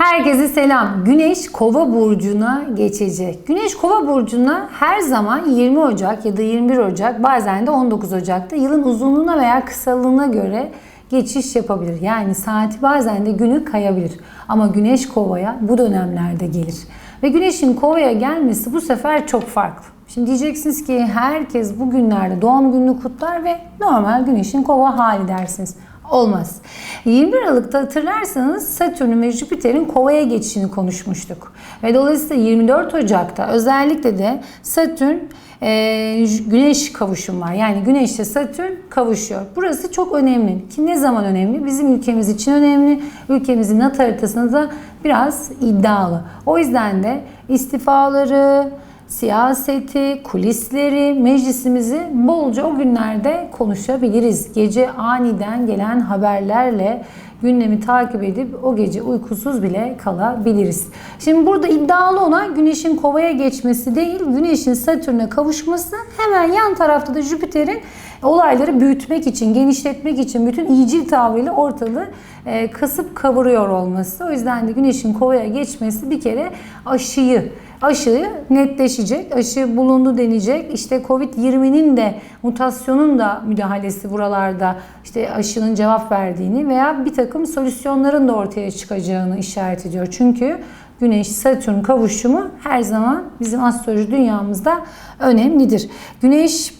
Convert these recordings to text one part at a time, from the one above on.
Herkese selam. Güneş Kova burcuna geçecek. Güneş Kova burcuna her zaman 20 Ocak ya da 21 Ocak bazen de 19 Ocak'ta yılın uzunluğuna veya kısalığına göre geçiş yapabilir. Yani saati bazen de günü kayabilir. Ama Güneş Kova'ya bu dönemlerde gelir. Ve Güneş'in Kova'ya gelmesi bu sefer çok farklı. Şimdi diyeceksiniz ki herkes bu günlerde doğum gününü kutlar ve normal Güneş'in Kova hali dersiniz. Olmaz. 21 Aralık'ta hatırlarsanız Satürn'ün ve Jüpiter'in kovaya geçişini konuşmuştuk. Ve dolayısıyla 24 Ocak'ta özellikle de Satürn e, Güneş kavuşum var. Yani Güneş ile Satürn kavuşuyor. Burası çok önemli. Ki ne zaman önemli? Bizim ülkemiz için önemli. Ülkemizin nat haritasında da biraz iddialı. O yüzden de istifaları, siyaseti, kulisleri, meclisimizi bolca o günlerde konuşabiliriz. Gece aniden gelen haberlerle gündemi takip edip o gece uykusuz bile kalabiliriz. Şimdi burada iddialı olan Güneş'in kovaya geçmesi değil, Güneş'in Satürn'e kavuşması hemen yan tarafta da Jüpiter'in olayları büyütmek için, genişletmek için bütün iyicil tavrıyla ortalığı e, kasıp kavuruyor olması. O yüzden de Güneş'in kovaya geçmesi bir kere aşıyı aşı netleşecek, aşı bulundu denecek. İşte Covid-20'nin de mutasyonun da müdahalesi buralarda işte aşının cevap verdiğini veya bir takım solüsyonların da ortaya çıkacağını işaret ediyor. Çünkü Güneş-Satürn kavuşumu her zaman bizim astroloji dünyamızda önemlidir. Güneş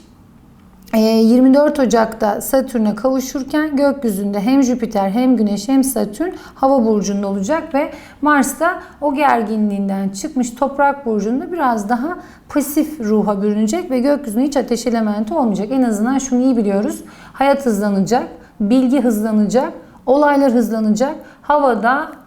24 ee, Ocak'ta Satürn'e kavuşurken gökyüzünde hem Jüpiter hem Güneş hem Satürn hava burcunda olacak ve Mars da o gerginliğinden çıkmış toprak burcunda biraz daha pasif ruha bürünecek ve gökyüzünde hiç ateş elementi olmayacak. En azından şunu iyi biliyoruz. Hayat hızlanacak, bilgi hızlanacak, olaylar hızlanacak. Havada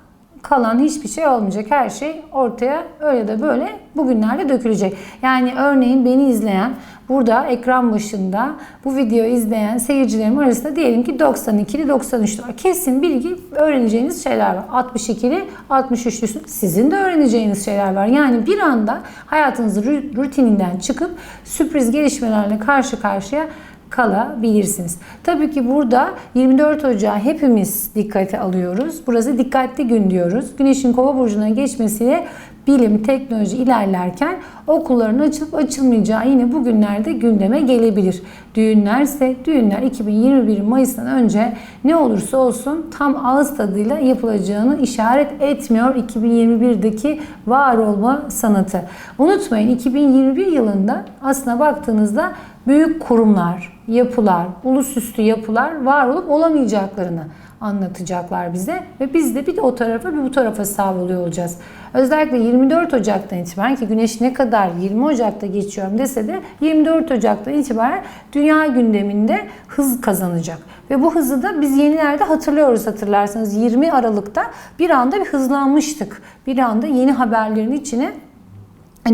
kalan hiçbir şey olmayacak. Her şey ortaya öyle de böyle bugünlerde dökülecek. Yani örneğin beni izleyen Burada ekran başında bu videoyu izleyen seyircilerim arasında diyelim ki 92'li 93'lü var. Kesin bilgi öğreneceğiniz şeyler var. 62'li 63'lüsü sizin de öğreneceğiniz şeyler var. Yani bir anda hayatınızın rutininden çıkıp sürpriz gelişmelerle karşı karşıya kalabilirsiniz. Tabii ki burada 24 Ocağı hepimiz dikkate alıyoruz. Burası dikkatli gün diyoruz. Güneşin kova burcuna geçmesiyle bilim, teknoloji ilerlerken okulların açılıp açılmayacağı yine bugünlerde gündeme gelebilir. Düğünlerse düğünler 2021 Mayıs'tan önce ne olursa olsun tam ağız tadıyla yapılacağını işaret etmiyor 2021'deki var olma sanatı. Unutmayın 2021 yılında aslına baktığınızda büyük kurumlar, yapılar, ulusüstü yapılar var olup olamayacaklarını anlatacaklar bize ve biz de bir de o tarafa bir bu tarafa savruluyor olacağız. Özellikle 24 Ocak'tan itibaren ki Güneş ne kadar 20 Ocak'ta geçiyorum dese de 24 Ocak'tan itibaren dünya gündeminde hız kazanacak. Ve bu hızı da biz yenilerde hatırlıyoruz hatırlarsanız 20 Aralık'ta bir anda bir hızlanmıştık. Bir anda yeni haberlerin içine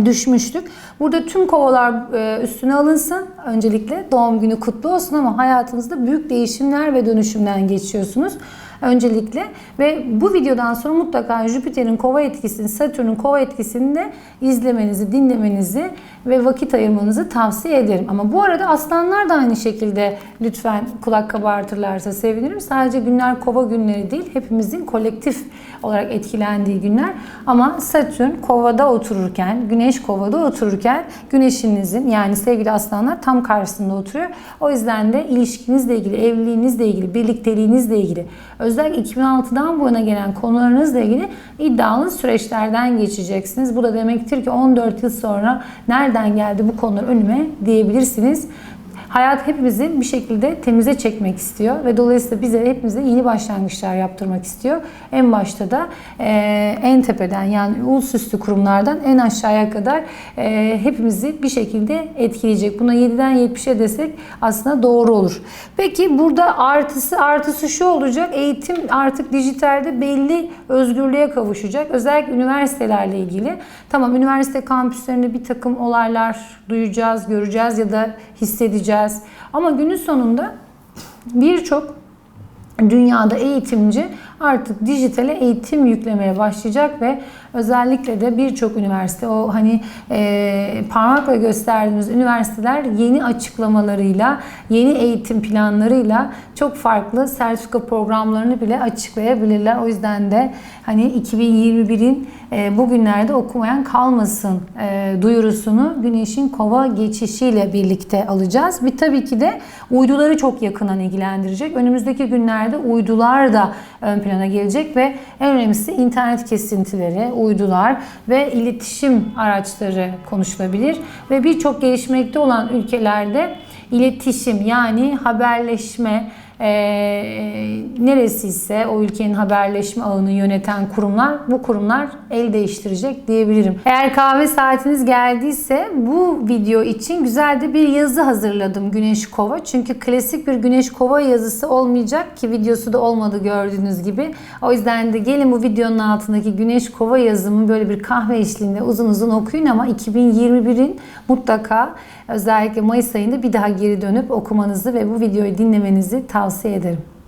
düşmüştük. Burada tüm kovalar e, üstüne alınsın. Öncelikle doğum günü kutlu olsun ama hayatınızda büyük değişimler ve dönüşümden geçiyorsunuz öncelikle. Ve bu videodan sonra mutlaka Jüpiter'in kova etkisini, Satürn'ün kova etkisini de izlemenizi, dinlemenizi ve vakit ayırmanızı tavsiye ederim. Ama bu arada aslanlar da aynı şekilde lütfen kulak kabartırlarsa sevinirim. Sadece günler kova günleri değil, hepimizin kolektif olarak etkilendiği günler. Ama Satürn kovada otururken, Güneş kovada otururken güneşinizin yani sevgili aslanlar tam karşısında oturuyor. O yüzden de ilişkinizle ilgili, evliliğinizle ilgili, birlikteliğinizle ilgili özellikle 2006'dan bu yana gelen konularınızla ilgili iddialı süreçlerden geçeceksiniz. Bu da demektir ki 14 yıl sonra nereden geldi bu konular önüme diyebilirsiniz. Hayat hepimizi bir şekilde temize çekmek istiyor ve dolayısıyla bize hepimize yeni başlangıçlar yaptırmak istiyor. En başta da e, en tepeden yani ulusüstü kurumlardan en aşağıya kadar e, hepimizi bir şekilde etkileyecek. Buna 7'den 70'e desek aslında doğru olur. Peki burada artısı artısı şu olacak. Eğitim artık dijitalde belli özgürlüğe kavuşacak. Özellikle üniversitelerle ilgili. Tamam üniversite kampüslerinde bir takım olaylar duyacağız, göreceğiz ya da hissedeceğiz ama günün sonunda birçok dünyada eğitimci artık dijitale eğitim yüklemeye başlayacak ve özellikle de birçok üniversite o hani e, parmakla gösterdiğimiz üniversiteler yeni açıklamalarıyla, yeni eğitim planlarıyla çok farklı sertifika programlarını bile açıklayabilirler. O yüzden de hani 2021'in e, bugünlerde okumayan kalmasın e, duyurusunu Güneş'in kova geçişiyle birlikte alacağız. Bir tabii ki de uyduları çok yakından ilgilendirecek. Önümüzdeki günlerde uydular da ön plana gelecek ve en önemlisi internet kesintileri, uydular ve iletişim araçları konuşulabilir. Ve birçok gelişmekte olan ülkelerde iletişim yani haberleşme, e, neresi ise o ülkenin haberleşme ağını yöneten kurumlar bu kurumlar el değiştirecek diyebilirim. Eğer kahve saatiniz geldiyse bu video için güzel de bir yazı hazırladım Güneş Kova. Çünkü klasik bir Güneş Kova yazısı olmayacak ki videosu da olmadı gördüğünüz gibi. O yüzden de gelin bu videonun altındaki Güneş Kova yazımı böyle bir kahve eşliğinde uzun uzun okuyun ama 2021'in mutlaka özellikle Mayıs ayında bir daha geri dönüp okumanızı ve bu videoyu dinlemenizi tavsiye ederim.